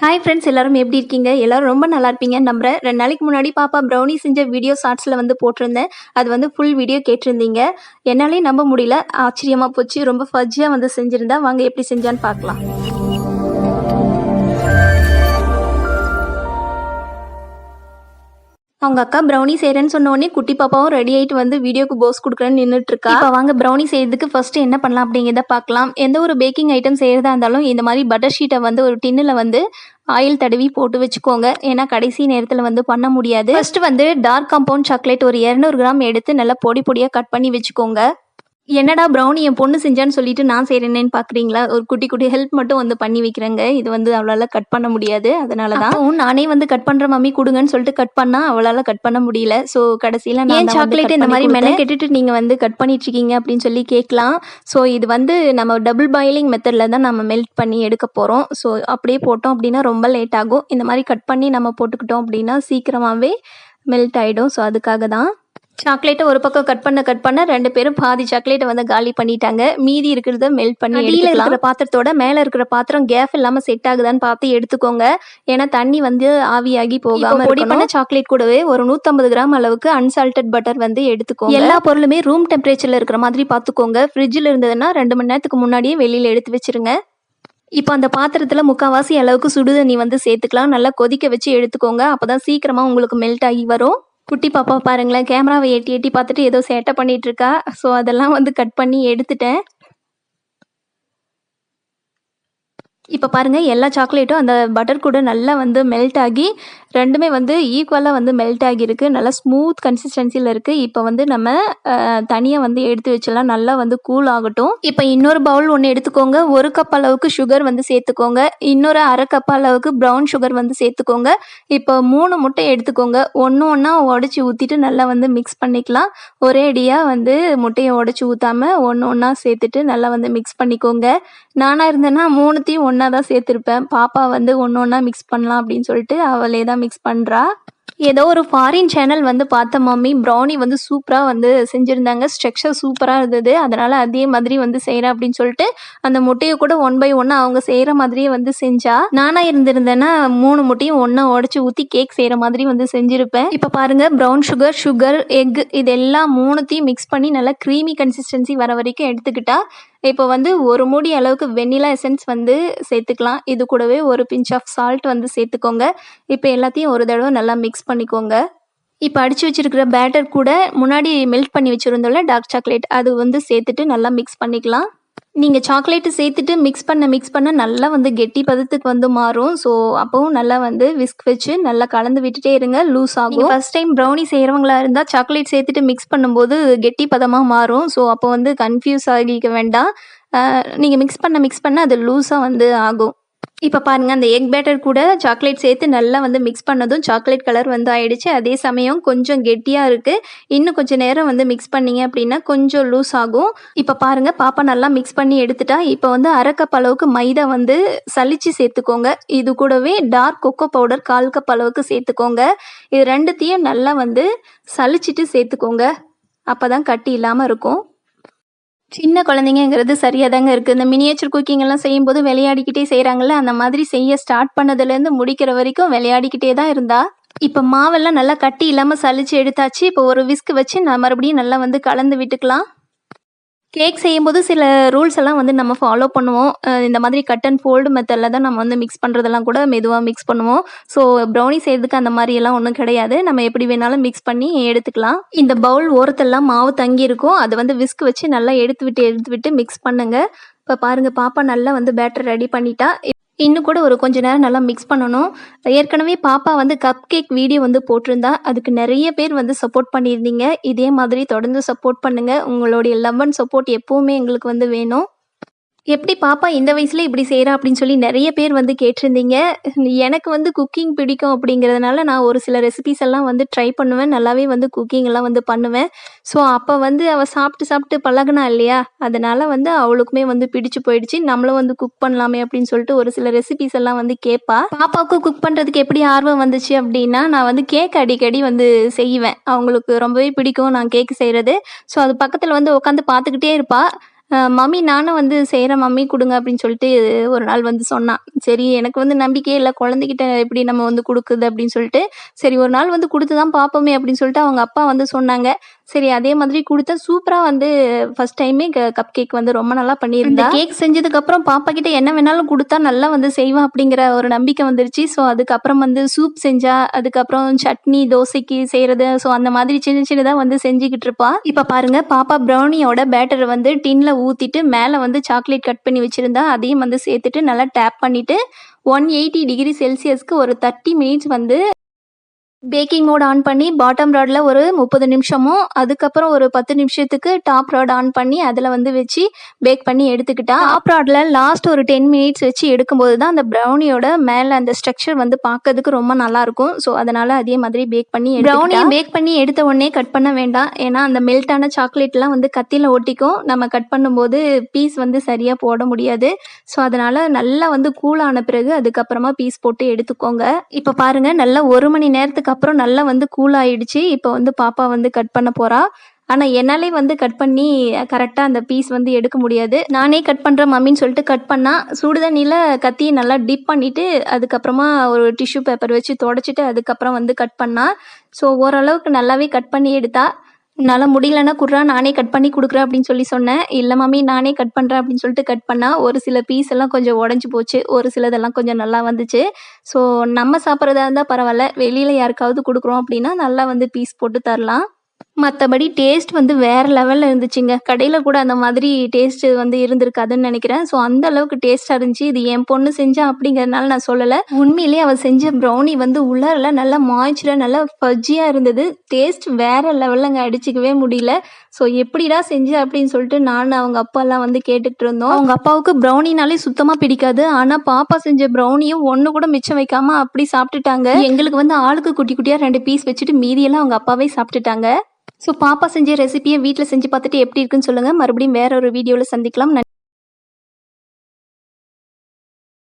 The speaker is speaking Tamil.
ஹாய் ஃப்ரெண்ட்ஸ் எல்லாரும் எப்படி இருக்கீங்க? எல்லாரும் ரொம்ப நல்லா இருப்பீங்க நம்புறேன். ரெண்டு நாளைக்கு முன்னாடி பாப்பா ப்ரௌனி செஞ்ச வீடியோ ஷார்ட்ஸில் வந்து போட்டிருந்தேன். அது வந்து ஃபுல் வீடியோ கேட்டிருந்தீங்க. என்னாலே நம்ப முடியல. ஆச்சரியமாக போச்சு. ரொம்ப ஃபர்ஜியாக வந்து செஞ்சுருந்தா வாங்க எப்படி செஞ்சான்னு பார்க்கலாம். அவங்க அக்கா ப்ரௌனி செய்கிறேன்னு சொன்னோடனே குட்டி பாப்பாவும் ரெடி ஆயிட்டு வந்து வீடியோக்கு போஸ் கொடுக்குறேன்னு நின்றுட்டு இருக்கா இப்போ வாங்க ப்ரௌனி செய்யறதுக்கு ஃபர்ஸ்ட் என்ன பண்ணலாம் அப்படிங்கிறத பார்க்கலாம். எந்த ஒரு பேக்கிங் ஐட்டம் செய்கிறதா இருந்தாலும் இந்த மாதிரி பட்டர் ஷீட்டை வந்து ஒரு டின்னில் வந்து ஆயில் தடவி போட்டு வச்சுக்கோங்க. ஏன்னா கடைசி நேரத்தில் வந்து பண்ண முடியாது. ஃபர்ஸ்ட் வந்து டார்க் காம்பவுண்ட் சாக்லேட் ஒரு இரநூறு கிராம் எடுத்து நல்லா பொடி பொடியாக கட் பண்ணி வச்சுக்கோங்க. என்னடா ப்ரௌனி என் பொண்ணு செஞ்சான்னு சொல்லிட்டு நான் செய்கிறேன்னு பார்க்குறீங்களா ஒரு குட்டி குட்டி ஹெல்ப் மட்டும் வந்து பண்ணி வைக்கிறேங்க. இது வந்து அவளால் கட் பண்ண முடியாது. அதனால தான் நானே வந்து கட் பண்ணுற மம்மி கொடுங்கன்னு சொல்லிட்டு கட் பண்ணா அவளால் கட் பண்ண முடியல. ஸோ கடைசியில் நான் சாக்லேட் இந்த மாதிரி மென கெட்டுட்டு நீங்கள் வந்து கட் பண்ணிட்டு இருக்கீங்க அப்படின்னு சொல்லி கேட்கலாம். ஸோ இது வந்து நம்ம டபுள் பாயிலிங் மெத்தடில் தான் நம்ம மெல்ட் பண்ணி எடுக்க போகிறோம் ஸோ அப்படியே போட்டோம் அப்படின்னா ரொம்ப லேட் ஆகும். இந்த மாதிரி கட் பண்ணி நம்ம போட்டுக்கிட்டோம் அப்படின்னா சீக்கிரமாகவே மெல்ட் ஆகிடும் ஸோ அதுக்காக தான் சாக்லேட்டை ஒரு பக்கம் கட் பண்ண கட் பண்ண ரெண்டு பேரும் பாதி சாக்லேட்டை வந்து காலி பண்ணிட்டாங்க. மீதி இருக்கிறத மெல்ட் பண்ணி அடியில் இருக்கிற பாத்திரத்தோட மேலே இருக்கிற பாத்திரம் கேப் இல்லாமல் செட் ஆகுதான்னு பார்த்து எடுத்துக்கோங்க. ஏன்னா தண்ணி வந்து ஆவியாகி போகாம பொடி பண்ண சாக்லேட் கூடவே ஒரு நூற்றம்பது கிராம் அளவுக்கு அன்சால்டட் பட்டர் வந்து எடுத்துக்கோங்க. எல்லா பொருளுமே ரூம் டெம்பரேச்சர்ல இருக்கிற மாதிரி பார்த்துக்கோங்க. ஃப்ரிட்ஜில் இருந்ததுன்னா ரெண்டு மணி நேரத்துக்கு முன்னாடியே வெளியில் எடுத்து வச்சிருங்க. இப்போ அந்த பாத்திரத்தில் முக்கால்வாசி அளவுக்கு சுடுதண்ணி வந்து சேர்த்துக்கலாம். நல்லா கொதிக்க வச்சு எடுத்துக்கோங்க. அப்போ தான் சீக்கிரமாக உங்களுக்கு மெல்ட் ஆகி வரும். குட்டி பாப்பா பாருங்களேன். கேமராவை எட்டி எட்டி பார்த்துட்டு ஏதோ சேட்டை பண்ணிட்டு இருக்கா. ஸோ அதெல்லாம் வந்து கட் பண்ணி எடுத்துட்டேன். இப்போ பாருங்கள் எல்லா சாக்லேட்டும் அந்த பட்டர் கூட நல்லா வந்து மெல்ட் ஆகி ரெண்டுமே வந்து ஈக்குவலாக வந்து மெல்ட் ஆகியிருக்கு. நல்லா ஸ்மூத் கன்சிஸ்டன்சியில் இருக்குது இப்போ வந்து நம்ம தனியாக வந்து எடுத்து வச்சிடலாம். நல்லா வந்து கூல் ஆகட்டும். இப்போ இன்னொரு பவுல் ஒன்று எடுத்துக்கோங்க. ஒரு கப் அளவுக்கு சுகர் வந்து சேர்த்துக்கோங்க. இன்னொரு அரை கப் அளவுக்கு ப்ரௌன் சுகர் வந்து சேர்த்துக்கோங்க. இப்போ மூணு முட்டை எடுத்துக்கோங்க. ஒன்று ஒன்றா உடச்சி ஊற்றிட்டு நல்லா வந்து மிக்ஸ் பண்ணிக்கலாம். ஒரே அடியாக வந்து முட்டையை உடச்சி ஊற்றாம ஒன்று ஒன்றா சேர்த்துட்டு நல்லா வந்து மிக்ஸ் பண்ணிக்கோங்க. நானாக இருந்தேன்னா மூணுத்தையும் ஒன்று ஒன்றா தான் சேர்த்துருப்பேன். பாப்பா வந்து ஒன்று ஒன்றா மிக்ஸ் பண்ணலாம் அப்படின்னு சொல்லிட்டு அவளே தான் மிக்ஸ் பண்ணுறா ஏதோ ஒரு ஃபாரின் சேனல் வந்து பார்த்த மம்மி ப்ரௌனி வந்து சூப்பராக வந்து செஞ்சுருந்தாங்க. ஸ்ட்ரக்சர் சூப்பராக இருந்தது. அதனால் அதே மாதிரி வந்து செய்கிறேன் அப்படின்னு சொல்லிட்டு அந்த முட்டையை கூட ஒன் பை ஒன்று அவங்க செய்கிற மாதிரியே வந்து செஞ்சா. நானாக இருந்திருந்தேன்னா மூணு முட்டையும் ஒன்றா உடச்சி ஊற்றி கேக் செய்கிற மாதிரி வந்து செஞ்சுருப்பேன். இப்போ பாருங்கள் ப்ரௌன் சுகர் சுகர் எக் இது எல்லா மூணுத்தையும் மிக்ஸ் பண்ணி நல்லா க்ரீமி கன்சிஸ்டன்சி வர வரைக்கும் எடுத்துக்கிட்டா இப்போ வந்து ஒரு மூடி அளவுக்கு வெண்ணிலா எசன்ஸ் வந்து சேர்த்துக்கலாம். இது கூடவே ஒரு பிஞ்ச் ஆஃப் சால்ட் வந்து சேர்த்துக்கோங்க. இப்போ எல்லாத்தையும் ஒரு தடவை நல்லா மிக்ஸ் பண்ணிக்கோங்க. இப்போ அடித்து வச்சிருக்கிற பேட்டர் கூட முன்னாடி மெல்ட் பண்ணி வச்சுருந்தோம்ல டார்க் சாக்லேட் அது வந்து சேர்த்துட்டு நல்லா மிக்ஸ் பண்ணிக்கலாம். நீங்கள் சாக்லேட்டு சேர்த்துட்டு மிக்ஸ் பண்ண மிக்ஸ் பண்ண நல்லா வந்து கெட்டி பதத்துக்கு வந்து மாறும். ஸோ அப்போவும் நல்லா வந்து விஸ்க் வச்சு நல்லா கலந்து விட்டுட்டே இருங்க. லூஸ் ஆகும். ஃபர்ஸ்ட் டைம் ப்ரௌனி செய்கிறவங்களா இருந்தால் சாக்லேட் சேர்த்துட்டு மிக்ஸ் பண்ணும்போது கெட்டி பதமாக மாறும். ஸோ அப்போ வந்து கன்ஃபியூஸ் ஆகிக்க வேண்டாம். நீங்கள் மிக்ஸ் பண்ண மிக்ஸ் பண்ண அது லூஸாக வந்து ஆகும். இப்போ பாருங்கள் அந்த எக் பேட்டர் கூட சாக்லேட் சேர்த்து நல்லா வந்து மிக்ஸ் பண்ணதும் சாக்லேட் கலர் வந்து ஆயிடுச்சு. அதே சமயம் கொஞ்சம் கெட்டியாக இருக்குது இன்னும் கொஞ்சம் நேரம் வந்து மிக்ஸ் பண்ணீங்க அப்படின்னா கொஞ்சம் லூஸ் ஆகும். இப்போ பாருங்கள் பாப்பா நல்லா மிக்ஸ் பண்ணி எடுத்துட்டா. இப்போ வந்து அரைக்கப் அளவுக்கு மைதா வந்து சளிச்சு சேர்த்துக்கோங்க. இது கூடவே டார்க் கொக்கோ பவுடர் கால் கப் அளவுக்கு சேர்த்துக்கோங்க. இது ரெண்டுத்தையும் நல்லா வந்து சலிச்சிட்டு சேர்த்துக்கோங்க. அப்போ தான் கட்டி இல்லாமல் இருக்கும். சின்ன குழந்தைங்கங்கிறது சரியாக தாங்க இருக்குது இந்த மினியேச்சர் குக்கிங் எல்லாம் செய்யும்போது விளையாடிக்கிட்டே செய்கிறாங்கல்ல அந்த மாதிரி செய்ய ஸ்டார்ட் பண்ணதுலேருந்து முடிக்கிற வரைக்கும் விளையாடிக்கிட்டே தான் இருந்தா. இப்போ மாவெல்லாம் நல்லா கட்டி இல்லாமல் சளிச்சு எடுத்தாச்சு. இப்போ ஒரு விஸ்க் வச்சு நான் மறுபடியும் நல்லா வந்து கலந்து விட்டுக்கலாம். கேக் செய்யும்போது சில ரூல்ஸ் எல்லாம் வந்து நம்ம ஃபாலோ பண்ணுவோம். இந்த மாதிரி கட் அண்ட் ஃபோல்டு மெத்தடில் தான் நம்ம வந்து மிக்ஸ் பண்ணுறதெல்லாம் கூட மெதுவாக மிக்ஸ் பண்ணுவோம். ஸோ ப்ரௌனி செய்யறதுக்கு அந்த மாதிரி எல்லாம் ஒன்றும் கிடையாது. நம்ம எப்படி வேணாலும் மிக்ஸ் பண்ணி எடுத்துக்கலாம். இந்த பவுல் ஓரத்தெல்லாம் மாவு தங்கி இருக்கும். அதை வந்து விஸ்க் வச்சு நல்லா எடுத்து விட்டு எடுத்து விட்டு மிக்ஸ் பண்ணுங்கள் இப்போ பாருங்கள் பாப்பா நல்லா வந்து பேட்டர் ரெடி பண்ணிட்டா. இன்னும் கூட ஒரு கொஞ்ச நேரம் நல்லா மிக்ஸ் பண்ணணும். ஏற்கனவே பாப்பா வந்து கப் கேக் வீடியோ வந்து போட்டிருந்தா அதுக்கு நிறைய பேர் வந்து சப்போர்ட் பண்ணியிருந்தீங்க. இதே மாதிரி தொடர்ந்து சப்போர்ட் பண்ணுங்கள் உங்களுடைய லவ் அண்ட் சப்போர்ட் எப்போவுமே எங்களுக்கு வந்து வேணும். எப்படி பாப்பா இந்த வயசுல இப்படி செய்கிறா அப்படின்னு சொல்லி நிறைய பேர் வந்து கேட்டிருந்தீங்க. எனக்கு வந்து குக்கிங் பிடிக்கும் அப்படிங்கிறதுனால நான் ஒரு சில ரெசிபிஸ் எல்லாம் வந்து ட்ரை பண்ணுவேன். நல்லாவே வந்து குக்கிங் எல்லாம் வந்து பண்ணுவேன். ஸோ அப்போ வந்து அவள் சாப்பிட்டு சாப்பிட்டு பழகுனா இல்லையா? அதனால வந்து அவளுக்குமே வந்து பிடிச்சு போயிடுச்சு. நம்மளும் வந்து குக் பண்ணலாமே அப்படின்னு சொல்லிட்டு ஒரு சில ரெசிபிஸ் எல்லாம் வந்து கேட்பா பாப்பாவுக்கு குக் பண்ணுறதுக்கு எப்படி ஆர்வம் வந்துச்சு அப்படின்னா நான் வந்து கேக் அடிக்கடி வந்து செய்வேன். அவங்களுக்கு ரொம்பவே பிடிக்கும் நான் கேக் செய்கிறது ஸோ அது பக்கத்தில் வந்து உட்காந்து பார்த்துக்கிட்டே இருப்பாள் மம்மி நானும் வந்து செய்கிறேன் மம்மி கொடுங்க அப்படின்னு சொல்லிட்டு ஒரு நாள் வந்து சொன்னான். சரி எனக்கு வந்து நம்பிக்கையே இல்லை. குழந்தைகிட்ட எப்படி நம்ம வந்து கொடுக்குது அப்படின்னு சொல்லிட்டு சரி ஒரு நாள் வந்து கொடுத்து தான் பார்ப்போமே அப்படின்னு சொல்லிட்டு அவங்க அப்பா வந்து சொன்னாங்க. சரி அதே மாதிரி கொடுத்தா சூப்பராக வந்து ஃபர்ஸ்ட் டைமே கப் கேக் வந்து ரொம்ப நல்லா பண்ணியிருந்தா. கேக் செஞ்சதுக்கப்புறம் பாப்பா கிட்ட என்ன வேணாலும் கொடுத்தா நல்லா வந்து செய்வான் அப்படிங்கிற ஒரு நம்பிக்கை வந்துருச்சு. ஸோ அதுக்கப்புறம் வந்து சூப் செஞ்சா அதுக்கப்புறம் சட்னி தோசைக்கு செய்கிறது ஸோ அந்த மாதிரி சின்ன சின்னதாக வந்து செஞ்சுக்கிட்டு இருப்பா. இப்போ பாருங்க பாப்பா ப்ரௌனியோட பேட்டரை வந்து டின்ல ஊற்றிட்டு மேலே வந்து சாக்லேட் கட் பண்ணி வச்சிருந்தா அதையும் வந்து சேர்த்துட்டு நல்லா டேப் பண்ணிவிட்டு ஒன் எயிட்டி டிகிரி செல்சியஸ்க்கு ஒரு தேர்ட்டி மினிட்ஸ் வந்து பேக்கிங் மோட் ஆன் பண்ணி பாட்டம் ராடில் ஒரு முப்பது நிமிஷமும் அதுக்கப்புறம் ஒரு பத்து நிமிஷத்துக்கு டாப் ராட் ஆன் பண்ணி அதில் வந்து வச்சு பேக் பண்ணி எடுத்துக்கிட்டா டாப் ராடில் லாஸ்ட் ஒரு டென் மினிட்ஸ் வச்சு எடுக்கும்போது தான் அந்த ப்ரௌனியோட மேலே அந்த ஸ்ட்ரக்சர் வந்து பார்க்கறதுக்கு ரொம்ப நல்லாயிருக்கும் ஸோ அதனால் அதே மாதிரி பேக் பண்ணி ப்ரௌனியை பேக் பண்ணி எடுத்த உடனே கட் பண்ண வேண்டாம். ஏன்னா அந்த மெல்ட்டான சாக்லேட்லாம் வந்து கத்தியில் ஒட்டிக்கும். நம்ம கட் பண்ணும்போது பீஸ் வந்து சரியாக போட முடியாது. ஸோ அதனால் நல்லா வந்து கூலான பிறகு அதுக்கப்புறமா பீஸ் போட்டு எடுத்துக்கோங்க. இப்போ பாருங்கள் நல்லா ஒரு மணி நேரத்துக்கு அப்புறம் நல்லா வந்து கூல் ஆயிடுச்சு. இப்போ வந்து பாப்பா வந்து கட் பண்ண போறா. ஆனால் என்னாலே வந்து கட் பண்ணி கரெக்டாக அந்த பீஸ் வந்து எடுக்க முடியாது. நானே கட் பண்ணுறேன் மம்மின்னு சொல்லிட்டு கட் பண்ணால் சுடுதண்ணியில் கத்தியை நல்லா டிப் பண்ணிவிட்டு அதுக்கப்புறமா ஒரு டிஷ்யூ பேப்பர் வச்சு தொடச்சிட்டு அதுக்கப்புறம் வந்து கட் பண்ணால் ஸோ ஓரளவுக்கு நல்லாவே கட் பண்ணி எடுத்தா. என்னால் முடியலன்னா குர்ரா நானே கட் பண்ணி கொடுக்குறேன் அப்படின்னு சொல்லி சொன்னேன் இல்லை மாமி நானே கட் பண்ணுறேன் அப்படின்னு சொல்லிட்டு கட் பண்ணால் ஒரு சில பீஸ் எல்லாம் கொஞ்சம் உடஞ்சி போச்சு. ஒரு சிலதெல்லாம் கொஞ்சம் நல்லா வந்துச்சு. ஸோ நம்ம சாப்பிட்றதா இருந்தால் பரவாயில்ல. வெளியில் யாருக்காவது கொடுக்குறோம் அப்படின்னா நல்லா வந்து பீஸ் போட்டு தரலாம். மற்றபடி டேஸ்ட் வந்து வேறு லெவலில் இருந்துச்சுங்க. கடையில் கூட அந்த மாதிரி டேஸ்ட் வந்து இருந்திருக்காதுன்னு நினைக்கிறேன். ஸோ அந்த அளவுக்கு டேஸ்ட்டாக இருந்துச்சு. இது என் பொண்ணு செஞ்சா அப்படிங்கிறதுனால நான் சொல்லலை. உண்மையிலேயே அவள் செஞ்ச ப்ரௌனி வந்து உள்ளாரில் நல்லா மாய்ச்சராக நல்லா ஃபஜ்ஜியாக இருந்தது. டேஸ்ட் வேறு லெவலில் அங்கே அடிச்சிக்கவே முடியல. ஸோ எப்படிடா செஞ்சு அப்படின்னு சொல்லிட்டு நான் அவங்க அப்பாலாம் வந்து கேட்டுட்டு இருந்தோம். அவங்க அப்பாவுக்கு ப்ரௌனினாலே சுத்தமாக பிடிக்காது. ஆனால் பாப்பா செஞ்ச ப்ரௌனியும் ஒன்று கூட மிச்சம் வைக்காம அப்படி சாப்பிட்டுட்டாங்க. எங்களுக்கு வந்து ஆளுக்கு குட்டி குட்டியாக ரெண்டு பீஸ் வச்சுட்டு மீதியெல்லாம் அவங்க அப்பாவே சாப்பிட்டுட்டாங்க. ஸோ பாப்பா செஞ்ச ரெசிபியை வீட்டில் செஞ்சு பார்த்துட்டு எப்படி இருக்குன்னு சொல்லுங்கள் மறுபடியும் வேற ஒரு வீடியோவில் சந்திக்கலாம்.